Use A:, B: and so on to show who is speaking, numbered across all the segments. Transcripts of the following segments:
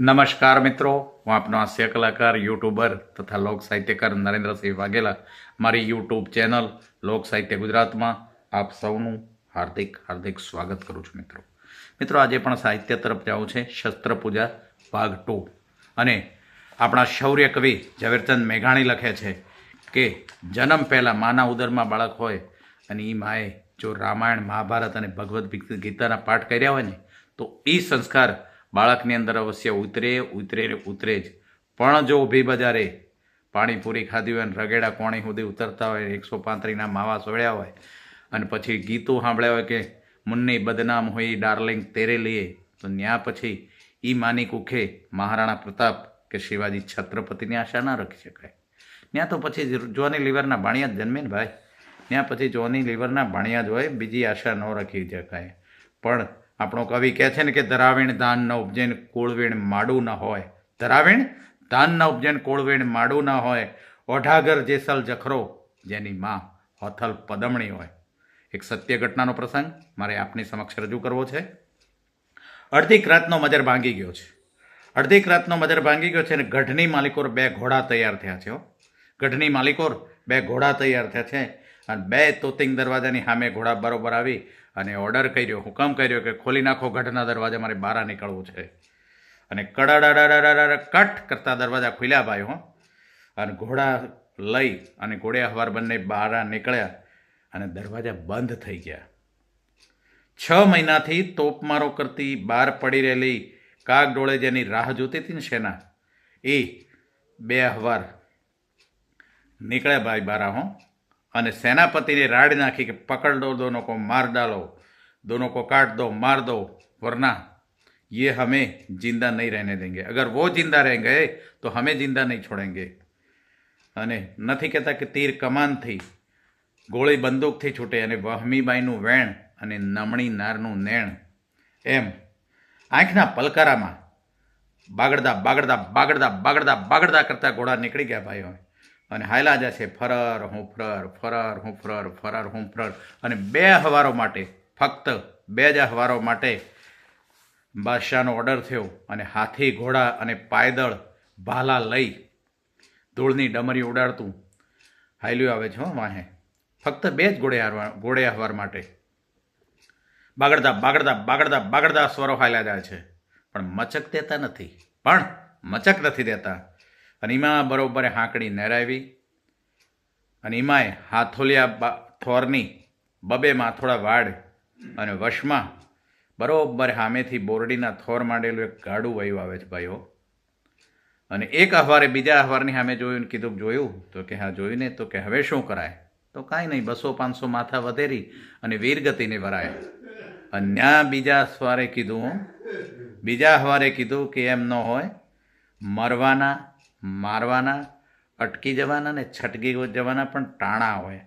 A: નમસ્કાર મિત્રો. હું આપનો હાસ્ય કલાકાર યુટ્યુબર તથા લોક સાહિત્યકાર નરેન્દ્રસિંહ વાઘેલા. મારી યુટ્યુબ ચેનલ લોક સાહિત્ય ગુજરાતમાં આપ સૌનું હાર્દિક હાર્દિક સ્વાગત કરું છું મિત્રો. મિત્રો, આજે પણ સાહિત્ય તરફ જવું છે. શસ્ત્ર પૂજા ભાગ ટુ. અને આપણા શૌર્ય કવિ ઝવેરચંદ મેઘાણી લખે છે કે, જન્મ પહેલાં માના ઉદરમાં બાળક હોય અને એ માએ જો રામાયણ, મહાભારત અને ભગવદ્ ગીતાના પાઠ કર્યા હોય ને, તો એ સંસ્કાર બાળકની અંદર અવશ્ય ઉતરે ઉતરે ઉતરે જ. પણ જો ઊભી બજારે પાણીપુરી ખાધી હોય અને રગેડા કોણી સુધી ઉતરતા હોય, એકસો પાંત્રીના માવા સોળ્યા હોય અને પછી ગીતો સાંભળ્યા હોય કે મુન્ની બદનામ હોય ડાર્લિંગ તેરે લીએ તો ત્યાં પછી એ માની કુખે મહારાણા પ્રતાપ કે શિવાજી છત્રપતિની આશા ના રાખી શકાય. ત્યાં તો પછી જોની લીવરના ભાણિયા જ જન્મે ને ભાઈ. ત્યાં પછી જોની લીવરના ભાણિયા જ હોય, બીજી આશા ન રાખી શકાય. પણ આપણો કવિ કહે છે ને કે ધરાવીણ ધાન ન ઉપજેન કુળવીણ માડું ન હોય. ધરાવીણ ધાન ન ઉપજેન કુળવીણ માડું ન હોય. ઓઢાગર જેસલ જખરો જેની માં હોથલ પદમણી હોય. એક સત્ય ઘટનાનો પ્રસંગ મારે આપની સમક્ષ રજૂ કરવો છે. અડધી રાતનો મજર ભાંગી ગયો છે. અડધી રાતનો મજર ભાંગી ગયો છે અને ગઢની માલિકોર બે ઘોડા તૈયાર થયા છે ગઢની માલિકોર બે ઘોડા તૈયાર થયા છે. અને બે તોતિંગ દરવાજાની સામે ઘોડા બરોબર આવી અને ઓર્ડર કર્યો, હુકમ કર્યો કે ખોલી નાખો ગઢના દરવાજા, મારે બહાર નીકળવું છે. અને કડાડાડાડાડા કટ કરતા દરવાજા ખુલ્યા ભાઈ હો. અને ઘોડા લઈ અને ઘોડિયા હવાર બંને બહાર નીકળ્યા અને દરવાજા બંધ થઈ ગયા. છ મહિનાથી તોપમારો કરતી બહાર પડી રહેલી કાગ ડોળે જેની રાહ જોતી હતી ને સેના એ બે અહવાર નીકળ્યા ભાઈ બારા, હો. અને સેનાપતિને રાડ નાખી કે પકડ દો દોનો કો માર ડાલો दोनों को काट दो मार दो वरना ये हमें जिंदा नहीं रहने देंगे अगर वो जिंदा रह गए तो हमें जिंदा नहीं छोड़ेंगे અને નથી કહેતા કે તીર કમાનથી ગોળી બંદૂકથી છૂટે અને વહમીબાઈનું વેણ અને નમણી નારનું નેણ એમ આંખના પલકારામાં બાગડદા બાગડદા બાગડદા બાગડદા બાગડદા કરતા ઘોડા નીકળી ગયા ભાઈઓ અને હાયલા જશે ફરર હું ફરર ફરર હું ફરર ફરર હું ફરર. અને બે હવારો માટે, ફક્ત બે જ હવારો માટે બાદશાહનો ઓર્ડર થયો અને હાથી, ઘોડા અને પાયદળ ભાલા લઈ ધૂળની ડમરી ઉડાડતું. હાલ્યું આવે છે હો વાહે. ફક્ત બે જ ઘોડે હારવા, ઘોડે હવાર માટે. બાગડતા બાગડતા બાગડતા બાગડતા સ્વરો હાલ્યા જાય છે. પણ મચક દેતા નથી. પણ મચક નથી દેતા. અને એમાં બરોબર હાંકડી નેરાવી અને એમાંય હાથોલિયા થોરની બબે માથોડા વાડ અને વશમાં બરોબર સામેથી બોરડીના થોર માંડેલું એક ગાડું વયું આવે છે ભાઈઓ. અને એક અહવારે બીજા અહવારની સામે જોયું ને કીધું જોયું? તો કે હા, જોયું તો કે હવે શું કરાય? તો કાંઈ નહીં, બસો પાંચસો માથા વધેરી અને વીરગતિને વરાય. અને ત્યાં બીજા સવારે કીધું, બીજા અહવારે કીધું કે એમ ન હોય, મરવાના મારવાના, અટકી જવાના અને છટકી જવાના પણ ટાણા હોય.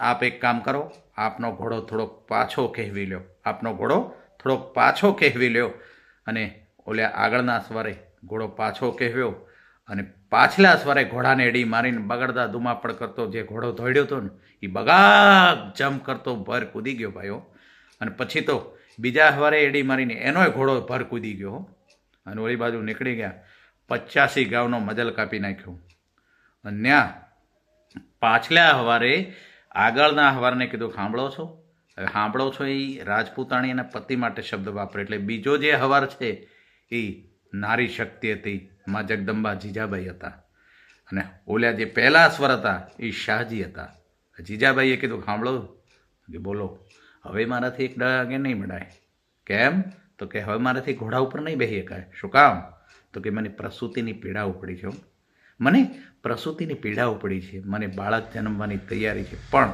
A: આપ એક કામ કરો, આપનો ઘોડો થોડોક પાછો કહેવી લ્યો. આપનો ઘોડો થોડોક પાછો કહેવી લ્યો. અને ઓલ્યા આગળના સ્વરે ઘોડો પાછો કહેવ્યો અને પાછલા સ્વરે ઘોડાને એડી મારીને બગડતા ધુમાપડ કરતો જે ઘોડો દોડ્યો હતો ને એ બગાગ જમ કરતો ભર કૂદી ગયો ભાઈઓ. અને પછી તો બીજા સવારે એડી મારીને એનોય ઘોડો ભર કૂદી ગયો અને ઓલી બાજુ નીકળી ગયા. પચાસી ગાવનો મજલ કાપી નાખ્યો. અને ત્યાં પાછલા હવારે આગળના હવારને કીધું સાંભળો છો? હવે સાંભળો છો એ રાજપૂતાણી એના પતિ માટે શબ્દ વાપરે, એટલે બીજો જે હવાર છે એ નારી શક્તિ હતી, મા જગદંબા જીજાબાઈ હતા. અને ઓલ્યા જે પહેલા સ્વર હતા એ શાહજી હતા. જીજાબાઈએ કીધું સાંભળો કે બોલો, હવે મારાથી એક ડગે નહીં મળાય. કેમ? તો કે હવે મારાથી ઘોડા ઉપર નહીં બેસી શકાય. શું કામ? તો કે મને પ્રસૂતિની પીડા ઉપડી છે મને પ્રસૂતિની પીડા ઉપડી છે. મને બાળક જન્મવાની તૈયારી છે. પણ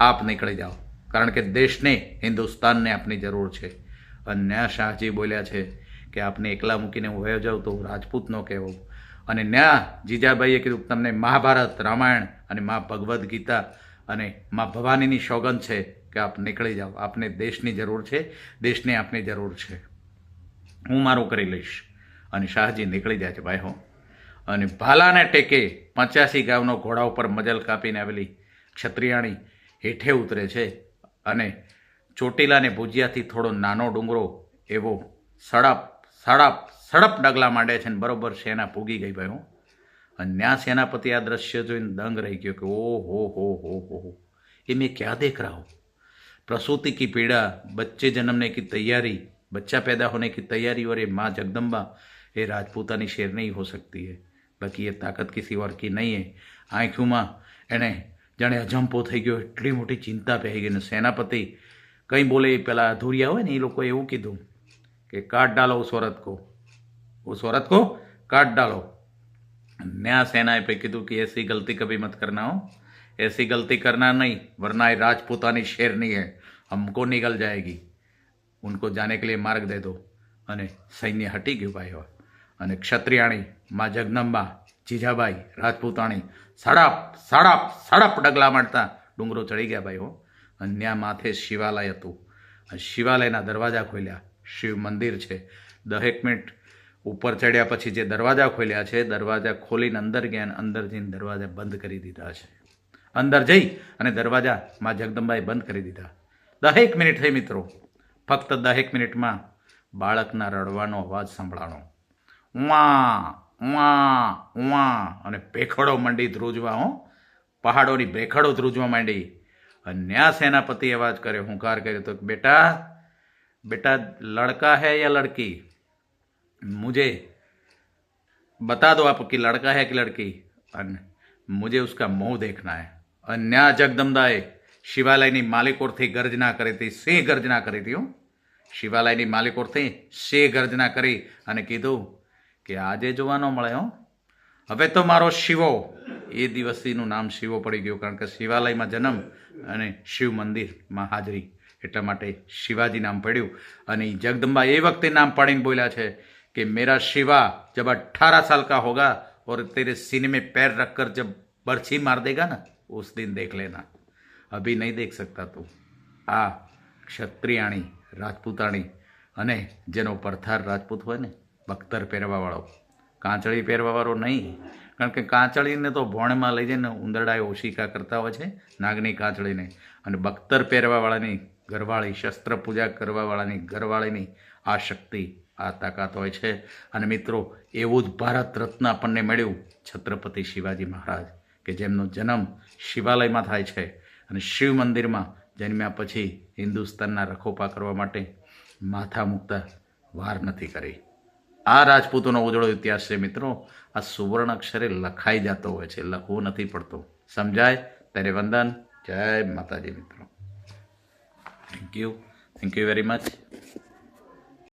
A: આપ નીકળી જાઓ. કારણ કે દેશને, હિન્દુસ્તાનને આપની જરૂર છે. અને શાહજી બોલ્યા છે કે આપને એકલા મૂકીને હું વયો જાઉં તો હું રાજપૂત ન કહેવો. અને ન્યા જીજાબાઈએ કીધું તમને મહાભારત, રામાયણ અને મા ભગવદ્ ગીતા અને મા ભવાનીની સોગંદ છે કે આપ નીકળી જાઓ. આપને દેશની જરૂર છે. દેશને આપની જરૂર છે. હું મારું કરી લઈશ. અને શાહજી નીકળી જાય છે ભાઈ હો અને ભાલાને ટેકે પંચ્યાસી ગામનો ઘોડા ઉપર મજલ કાપીને આવેલી ક્ષત્રિયાણી હેઠે ઉતરે છે અને ચોટીલાને ભુજિયાથી થોડો નાનો ડુંગરો એવો સડા સડપ સડપ ડગલા માંડે છે ને બરોબર સેના પૂગી ગઈ ભાઈ હું અને ત્યાં સેનાપતિ આ દ્રશ્ય જોઈને દંગ રહી ગયો કે ઓ હો હો હો હો હો ये मैं क्या देख रहा हूँ प्रसूति की पीड़ा बच्चे जन्मने की तैयारी बच्चा पैदा होने की तैयारी और ये माँ जगदम्बा ये राजपूतानी शेर नहीं हो सकती है બાકી એ તાકાત કિસી ઓર કી નહીં હે આંખોમાં એણે જાણે અજંપો થઈ ગયો એટલી મોટી ચિંતા પહેરી ગઈ ને સેનાપતિ કંઈ બોલે એ પેલા અધૂરિયા હોય ને એ લોકોએ એવું કીધું કે કાટ ડાલો ઉસ औरत को उस औरत को काट डालो नया सेना पे કીધું કે ऐसी गलती कभी मत करना हो ऐसी गलती करना नहीं वरना ये राजपूतानी शेरनी है हमको निकल जाएगी उनको जाने के लिए मार्ग दे दो અને સૈન્ય હટી ગયું ભાઈઓ અને ક્ષત્રિયાણી, માં જગદંબા, જીજાબાઈ, રાજપૂતાણી, સડપ સડપ સડપ ડગલા માંડતા ડુંગરો ચડી ગયા ભાઈ હો. અને ત્યાં માથે શિવાલય હતું. શિવાલયના દરવાજા ખોલ્યા. શિવ મંદિર છે. દહેક મિનિટ ઉપર ચડ્યા પછી જે દરવાજા ખોલ્યા છે, દરવાજા ખોલીને અંદર ગયા અને અંદર જઈને દરવાજા બંધ કરી દીધા છે. અંદર જઈ અને દરવાજા માં જગદંબાએ બંધ કરી દીધા. દહેક મિનિટ થઈ મિત્રો. ફક્ત દહેક મિનિટમાં બાળકના રડવાનો અવાજ સંભળાણો. વાં વાં વાં અને ભેખડો માંડી ધ્રુજવા, હો. પહાડોની ભેખડો ધ્રુજવા માંડી. ન્યા સેનાપતિ અવાજ કર્યો હુંકાર કર્યો તો બેટા બેટા, લડકા હે યા લડકી? મુજે બતા દો આપ કે લડકા હે કે લડકી? અને મુજે ઉસકા મોં દેખના હે. અન્યા ન્યા જગદંબાએ શિવાલયની માલિકોરથી ગર્જના કરી હતી, સિંહ ગર્જના કરી હતી, હું. શિવાલયની માલિકોરથી સિંહ ગર્જના કરી અને કીધું કે આજે જોવાનો મળે, હો. હવે તો મારો શિવો. એ દિવસીનું નામ શિવો પડી ગયું, કારણ કે શિવાલયમાં જન્મ અને શિવ મંદિરમાં હાજરી. એટલા માટે શિવાજી નામ પડ્યું. અને જગદંબા એ વખતે નામ પાડીને બોલ્યા છે કે, મેરા શિવા જબ अट्ठारह સાલ કા હોગા ઓર તેરે સિનેમે પેર पैर रखकर जब बर्छी मार देगा ना उस दिन देख लेना अभी नहीं देख सकता तू આ ક્ષત્રિયાણી, રાજપૂતાણી અને જેનો પરથાર રાજપૂત હોય ને બખ્તર પહેરવાવાળો. કાંચળી પહેરવાવાળો નહીં, કારણ કે કાંચળીને તો ભોણમાં લઈ જઈને ઉંદરડાએ ઓશિકા કરતા હોય છે, નાગની કાંચળીને. અને બખ્તર પહેરવાવાળાની ઘરવાળી, શસ્ત્ર પૂજા કરવાવાળાની ઘરવાળીની આ શક્તિ, આ તાકાત હોય છે. અને મિત્રો, એવું જ ભારત રત્ન આપણને મળ્યું છત્રપતિ શિવાજી મહારાજ, કે જેમનો જન્મ શિવાલયમાં થાય છે. અને શિવ મંદિરમાં જન્મ્યા પછી હિન્દુસ્તાનના રખોપા કરવા માટે માથા મૂકતા વાર નથી કરી. આ રાજપૂતોનો ઉજળો ઇતિહાસ છે મિત્રો, આ સુવર્ણ અક્ષરે લખાઈ જતો હોય છે, લખવું નથી પડતું. સમજાય? ત્યારે વંદન. જય માતાજી મિત્રો. Thank you thank you very much